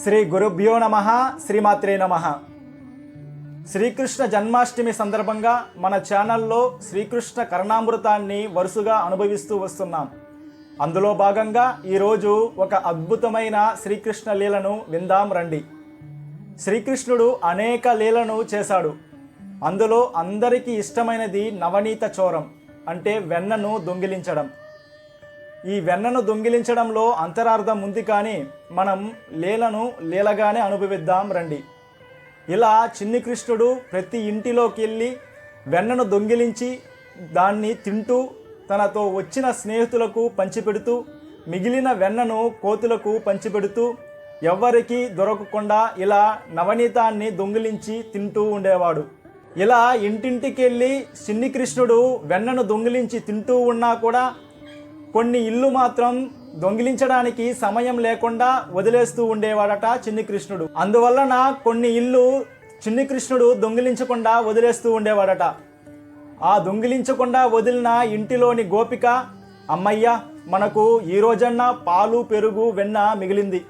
శ్రీ గురుభ్యో నమ శ్రీమాత్రే నమ. శ్రీకృష్ణ జన్మాష్టమి సందర్భంగా మన ఛానల్లో శ్రీకృష్ణ కరుణామృతాన్ని వరుసగా అనుభవిస్తూ వస్తున్నాం. అందులో భాగంగా ఈరోజు ఒక అద్భుతమైన శ్రీకృష్ణ లీలను విందాం రండి. శ్రీకృష్ణుడు అనేక లీలను చేశాడు. అందులో అందరికీ ఇష్టమైనది నవనీత చోరం అంటే వెన్నను దొంగిలించడం. ఈ వెన్నను దొంగిలించడంలో అంతరార్థం ఉంది కానీ మనం లీలను లీలగానే అనుభవిద్దాం రండి. ఇలా చిన్ని కృష్ణుడు ప్రతి ఇంటిలోకి వెళ్ళి వెన్నను దొంగిలించి దాన్ని తింటూ తనతో వచ్చిన స్నేహితులకు పంచిపెడుతూ మిగిలిన వెన్నను కోతులకు పంచిపెడుతూ ఎవ్వరికీ దొరకకుండా ఇలా నవనీతాన్ని దొంగిలించి తింటూ ఉండేవాడు. ఇలా ఇంటింటికి వెళ్ళి చిన్ని కృష్ణుడు వెన్నను దొంగిలించి తింటూ ఉన్నా కూడా కొన్ని ఇల్లు మాత్రం దొంగిలించడానికి సమయం లేకుండా వదిలేస్తూ ఉండేవాడట చిన్ని కృష్ణుడు అందువలన కొన్ని ఇల్లు చిన్ని కృష్ణుడు దొంగిలించకుండా వదిలేస్తూ ఉండేవాడట. ఆ దొంగిలించకుండా వదిలిన ఇంటిలోని గోపిక అమ్మయ్య మనకు ఈ రోజన్నా పాలు పెరుగు వెన్న మిగిలింది.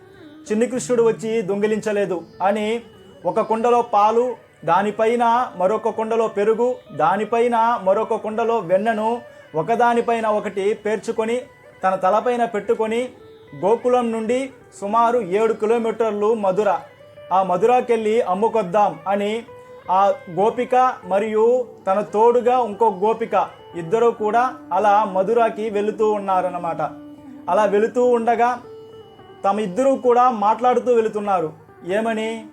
చిన్ని కృష్ణుడు వచ్చి దొంగిలించలేదు అని ఒక కుండలో పాలు దానిపైన మరొక కుండలో పెరుగు దానిపైన మరొక కుండలో వెన్నను ఒకదానిపైన ఒకటి పేర్చుకొని తన తలపైన పెట్టుకొని గోకులం నుండి సుమారు ఏడు కిలోమీటర్లు మధుర. ఆ మధురాకెళ్ళి అమ్ముకొద్దాం అని ఆ గోపిక మరియు తన తోడుగా ఇంకో గోపిక ఇద్దరు కూడా అలా మధురాకి వెళుతూ ఉన్నారన్నమాట. అలా వెళుతూ ఉండగా తమ ఇద్దరూ కూడా మాట్లాడుతూ వెళుతున్నారు. ఏమని?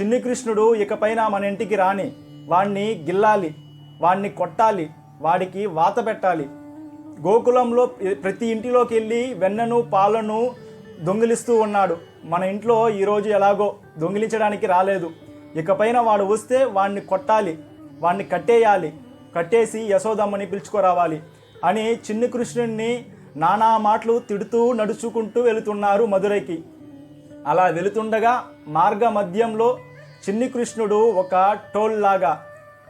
చిన్ని కృష్ణుడు ఇకపైన మన ఇంటికి రాని వాణ్ణి గిల్లాలి వాణ్ణి కొట్టాలి వాడికి వాత పెట్టాలి. గోకులంలో ప్రతి ఇంటిలోకి వెళ్ళి వెన్నను పాలను దొంగిలిస్తూ ఉన్నాడు. మన ఇంట్లో ఈరోజు ఎలాగో దొంగిలించడానికి రాలేదు. ఇకపైన వాడు వస్తే వాడిని కొట్టాలి వాడిని కట్టేయాలి కట్టేసి యశోదమ్మని పిలుచుకురావాలి అని చిన్ని కృష్ణుడిని నానా మాటలు తిడుతూ నడుచుకుంటూ వెళుతున్నారు మధురైకి. అలా వెళుతుండగా మార్గ మధ్యంలో చిన్ని కృష్ణుడు ఒక టోల్ లాగా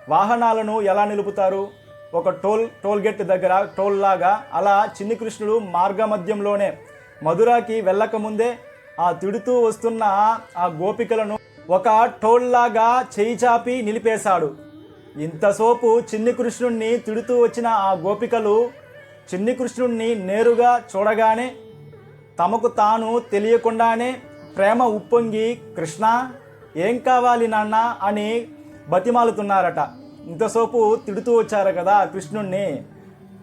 వాహనాలను ఎలా నిలుపుతారు? ఒక టోల్ టోల్ గేట్ దగ్గర టోల్ లాగా అలా చిన్ని కృష్ణుడు మార్గమధ్యంలోనే మధురాకి వెళ్ళకముందే ఆ తిడుతూ వస్తున్న ఆ గోపికలను ఒక టోల్ లాగా చేయి చాపి నిలిపేశాడు. ఇంతసేపు చిన్ని కృష్ణుణ్ణి తిడుతూ వచ్చిన ఆ గోపికలు చిన్ని కృష్ణుణ్ణి నేరుగా చూడగానే తమకు తాను తెలియకుండానే ప్రేమ ఉప్పొంగి కృష్ణ ఏం కావాలి నాన్న? అని బతిమాలుతున్నారట. ఇంతసేపు తిడుతూ వచ్చారు కదా కృష్ణుణ్ణి.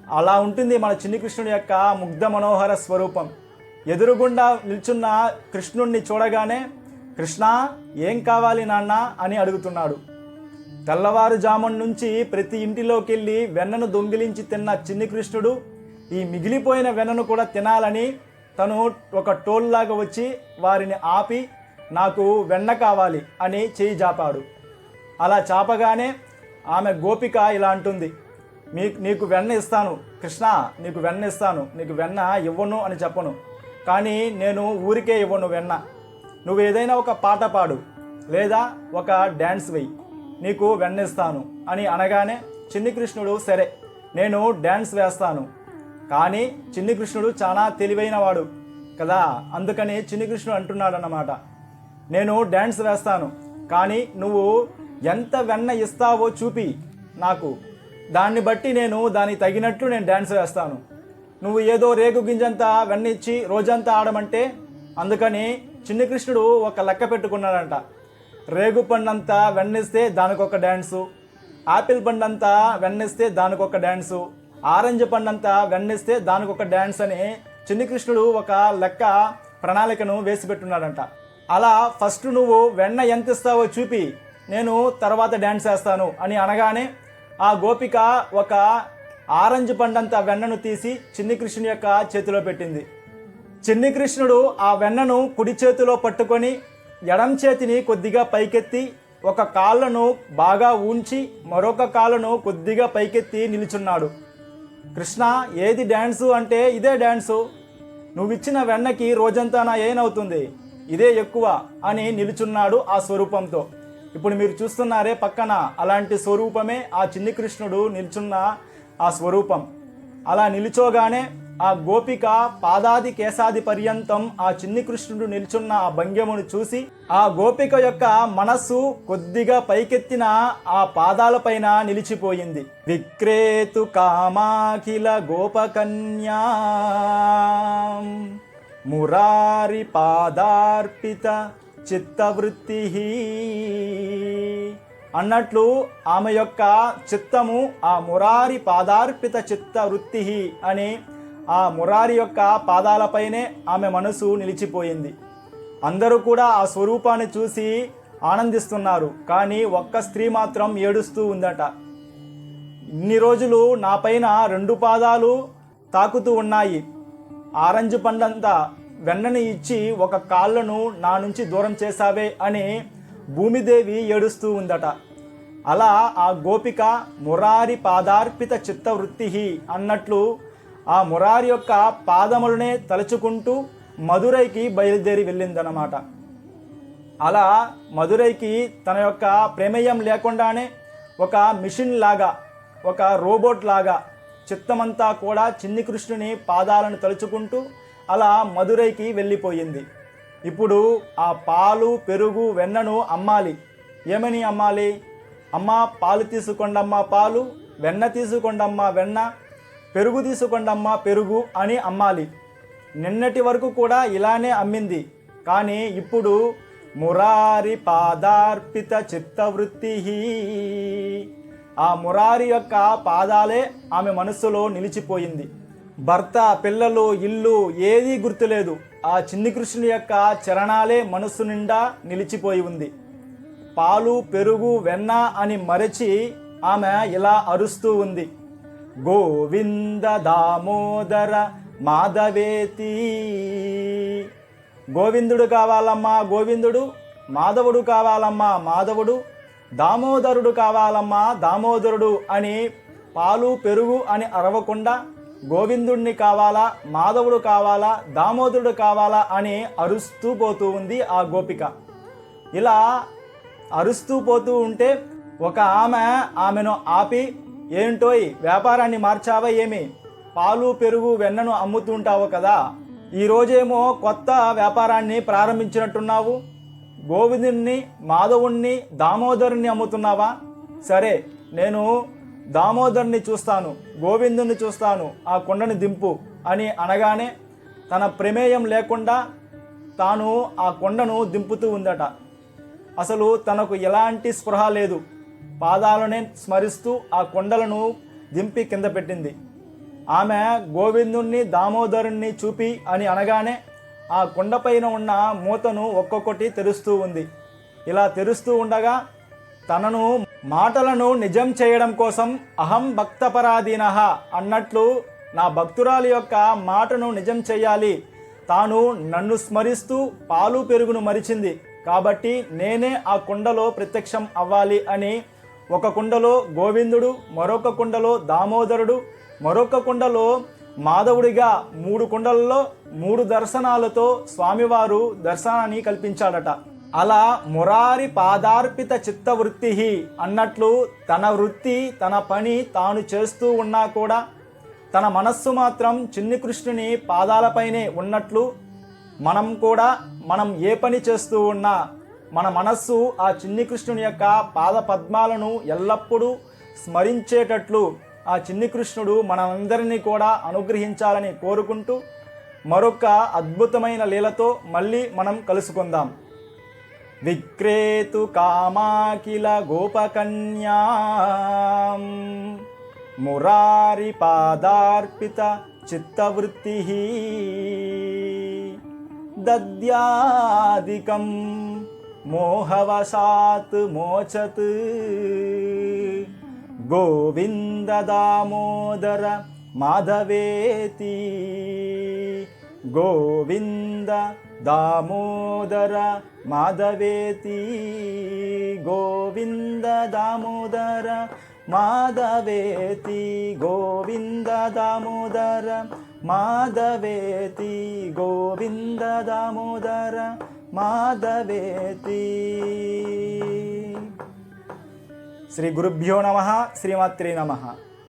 అలా ఉంటుంది మన చిన్ని కృష్ణుడి యొక్క ముగ్ధ మనోహర స్వరూపం. ఎదురుగుండా నిల్చున్న కృష్ణుణ్ణి చూడగానే కృష్ణ ఏం కావాలి నాన్న? అని అడుగుతున్నాడు. తెల్లవారుజామున నుంచి ప్రతి ఇంటిలోకి వెళ్ళి వెన్నను దొంగిలించి తిన్న చిన్ని కృష్ణుడు ఈ మిగిలిపోయిన వెన్నను కూడా తినాలని తను ఒక టోల్లాగా వచ్చి వారిని ఆపి నాకు వెన్న కావాలి అని చేయి చాపాడు అలా చాపగానే ఆమె గోపిక ఇలా అంటుంది మీ నీకు వెన్న ఇస్తాను కృష్ణ నీకు వెన్న ఇస్తాను నీకు వెన్న ఇవ్వను అని చెప్పను. కానీ నేను ఊరికే ఇవ్వను వెన్న. నువ్వు ఏదైనా ఒక పాట పాడు లేదా ఒక డ్యాన్స్ వెయ్యి నీకు వెన్నిస్తాను అని అనగానే చిన్ని కృష్ణుడు సరే నేను డ్యాన్స్ వేస్తాను. కానీ చిన్ని కృష్ణుడు చాలా తెలివైనవాడు కదా అందుకని చిన్ని కృష్ణుడు అంటున్నాడు అన్నమాట నేను డ్యాన్స్ వేస్తాను కానీ నువ్వు ఎంత వెన్న ఇస్తావో చూపి నాకు. దాన్ని బట్టి నేను దానికి తగినట్లు నేను డ్యాన్స్ వేస్తాను. నువ్వు ఏదో రేగు గింజంతా వెన్న ఇచ్చి రోజంతా ఆడమంటే అందుకని చిన్ని కృష్ణుడు ఒక లెక్క పెట్టుకున్నాడంట. రేగు పండంతా వెన్నిస్తే దానికి ఒక డ్యాన్సు ఆపిల్ పండంతా వెన్నిస్తే దానికి ఒక డ్యాన్సు ఆరెంజ్ పండంతా వెన్నిస్తే దానికి ఒక డ్యాన్స్ అని చిన్ని కృష్ణుడు ఒక లెక్క ప్రణాళికను వేసి పెట్టున్నాడంట అలా ఫస్ట్ నువ్వు వెన్న ఎంత ఇస్తావో చూపి నేను తర్వాత డ్యాన్స్ వేస్తాను అని అనగానే ఆ గోపిక ఒక ఆరెంజ్ పండంత వెన్నను తీసి చిన్ని కృష్ణుని యొక్క చేతిలో పెట్టింది. చిన్ని కృష్ణుడు ఆ వెన్నను కుడి చేతిలో పట్టుకొని ఎడం చేతిని కొద్దిగా పైకెత్తి ఒక కాళ్ళను బాగా ఉంచి మరొక కాళ్ళను కొద్దిగా పైకెత్తి నిలుచున్నాడు. కృష్ణ ఏది డ్యాన్సు అంటే ఇదే డ్యాన్సు నువ్విచ్చిన వెన్నకి రోజంతా నా ఏనవుతుంది? ఇదే ఎక్కువ అని నిలుచున్నాడు ఆ స్వరూపంతో. ఇప్పుడు మీరు చూస్తున్నారే పక్కన అలాంటి స్వరూపమే ఆ చిన్ని కృష్ణుడు నిల్చున్న ఆ స్వరూపం. అలా నిలుచోగానే ఆ గోపిక పాదాది కేశాది పర్యంతం ఆ చిన్ని కృష్ణుడు నిల్చున్న ఆ భంగ్యమును చూసి ఆ గోపిక యొక్క మనస్సు కొద్దిగా పైకెత్తిన ఆ పాదాలపైన నిలిచిపోయింది. విక్రేతు కామాఖిల గోపకన్యా మురారి పాదార్పిత చిత్తవృత్తి అన్నట్లు ఆమె యొక్క చిత్తము ఆ మురారి పాదార్పిత చిత్త వృత్తి అని ఆ మురారి యొక్క పాదాలపైనే ఆమె మనసు నిలిచిపోయింది. అందరూ కూడా ఆ స్వరూపాన్ని చూసి ఆనందిస్తున్నారు. కానీ ఒక్క స్త్రీ మాత్రం ఏడుస్తూ ఉందట. ఇన్ని రోజులు నా పైన రెండు పాదాలు తాకుతూ ఉన్నాయి. ఆరెంజ్ పండంతా వెన్నని ఇచ్చి ఒక కాళ్ళను నా నుంచి దూరం చేశావే అని భూమిదేవి ఏడుస్తూ ఉందట. అలా ఆ గోపిక మురారి పాదార్పిత చిత్తవృత్తి అన్నట్లు ఆ మురారి యొక్క పాదములనే తలుచుకుంటూ మధురైకి బయలుదేరి వెళ్ళిందనమాట అలా మధురైకి తన యొక్క ప్రమేయం లేకుండానే ఒక మిషన్ లాగా ఒక రోబోట్ లాగా చిత్తమంతా కూడా చిన్ని కృష్ణుని పాదాలను తలుచుకుంటూ అలా మదురైకి వెళ్ళిపోయింది. ఇప్పుడు ఆ పాలు పెరుగు వెన్నను అమ్మాలి. ఏమని అమ్మాలి? అమ్మ పాలు తీసుకోండమ్మా పాలు వెన్న తీసుకోండమ్మా వెన్న పెరుగు తీసుకోండమ్మా పెరుగు అని అమ్మాలి. నిన్నటి వరకు కూడా ఇలానే అమ్మింది. కానీ ఇప్పుడు మురారి పాదార్పిత చిత్తవృత్తి ఆ మురారి యొక్క పాదాలే ఆమె మనస్సులో నిలిచిపోయింది. భర్త పిల్లలు ఇల్లు ఏదీ గుర్తులేదు. ఆ చిన్ని కృష్ణుని యొక్క చరణాలే మనస్సు నిండా నిలిచిపోయి ఉంది. పాలు పెరుగు వెన్న అని మరచి ఆమె ఇలా అరుస్తూ ఉంది. గోవింద దామోదర మాధవేతి. గోవిందుడు కావాలమ్మా గోవిందుడు. మాధవుడు కావాలమ్మా మాధవుడు. దామోదరుడు కావాలమ్మా దామోదరుడు అని పాలు పెరుగు అని అరవకుండా గోవిందుడిని కావాలా మాధవుడు కావాలా దామోదరుడు కావాలా అని అరుస్తూ పోతూ ఉంది ఆ గోపిక. ఇలా అరుస్తూ పోతూ ఉంటే ఒక ఆమె ఆమెను ఆపి ఏంటోయ్ వ్యాపారాన్ని మార్చావా ఏమి? పాలు పెరుగు వెన్నను అమ్ముతుంటావు కదా. ఈరోజేమో కొత్త వ్యాపారాన్ని ప్రారంభించినట్టున్నావు. గోవిందుణ్ణి మాధవుణ్ణి దామోదరుణ్ణి అమ్ముతున్నావా? సరే నేను దామోదర్ని చూస్తాను గోవిందుని చూస్తాను ఆ కొండని దింపు అని అనగానే తన ప్రమేయం లేకుండా తాను ఆ కొండను దింపుతూ ఉందట. అసలు తనకు ఎలాంటి స్పృహ లేదు. పాదాలనే స్మరిస్తూ ఆ కొండలను దింపి కింద పెట్టింది. ఆమె గోవిందుణ్ణి దామోదరుణ్ణి చూపి అని అనగానే ఆ కొండపైన ఉన్న మూతను ఒక్కొక్కటి తెరుస్తూ ఉంది. ఇలా తెరుస్తూ ఉండగా తనను మాటలను నిజం చేయడం కోసం అహం భక్తపరాధీన అన్నట్లు నా భక్తురాలి యొక్క మాటను నిజం చేయాలి. తాను నన్ను స్మరిస్తూ పాలు పెరుగును మరిచింది. కాబట్టి నేనే ఆ కుండలో ప్రత్యక్షం అవ్వాలి అని ఒక కుండలో గోవిందుడు మరొక కుండలో దామోదరుడు మరొక కుండలో మాధవుడిగా మూడు కుండలలో మూడు దర్శనాలతో స్వామివారు దర్శనాన్ని కల్పించాడట. అలా మురారి పాదార్పిత చిత్తవృత్తి అన్నట్లు తన వృత్తి తన పని తాను చేస్తూ ఉన్నా కూడా తన మనస్సు మాత్రం చిన్ని కృష్ణుని పాదాలపైనే ఉన్నట్లు మనం కూడా మనం ఏ పని చేస్తూ ఉన్నా మన మనస్సు ఆ చిన్ని కృష్ణుని యొక్క పాద పద్మాలను ఎల్లప్పుడూ స్మరించేటట్లు ఆ చిన్ని కృష్ణుడు మనందరినీ కూడా అనుగ్రహించాలని కోరుకుంటూ మరొక అద్భుతమైన లీలతో మళ్ళీ మనం కలుసుకుందాం. विक्रेतु कामा किल गोपकन्या। मुरारिपादार्पितचित्तवृत्तिः दद्यादिकं मोहवशात् मोचत्। गोविन्ददामोदर माधवेति। गोविन्द దామోదర మాధవేతి గోవింద దామోదర మాధవేతి గోవింద దామోదర మాధవేతి గోవింద దామోదర మాధవేతి. శ్రీ గురుభ్యో నమ శ్రీమాత్రే నమ.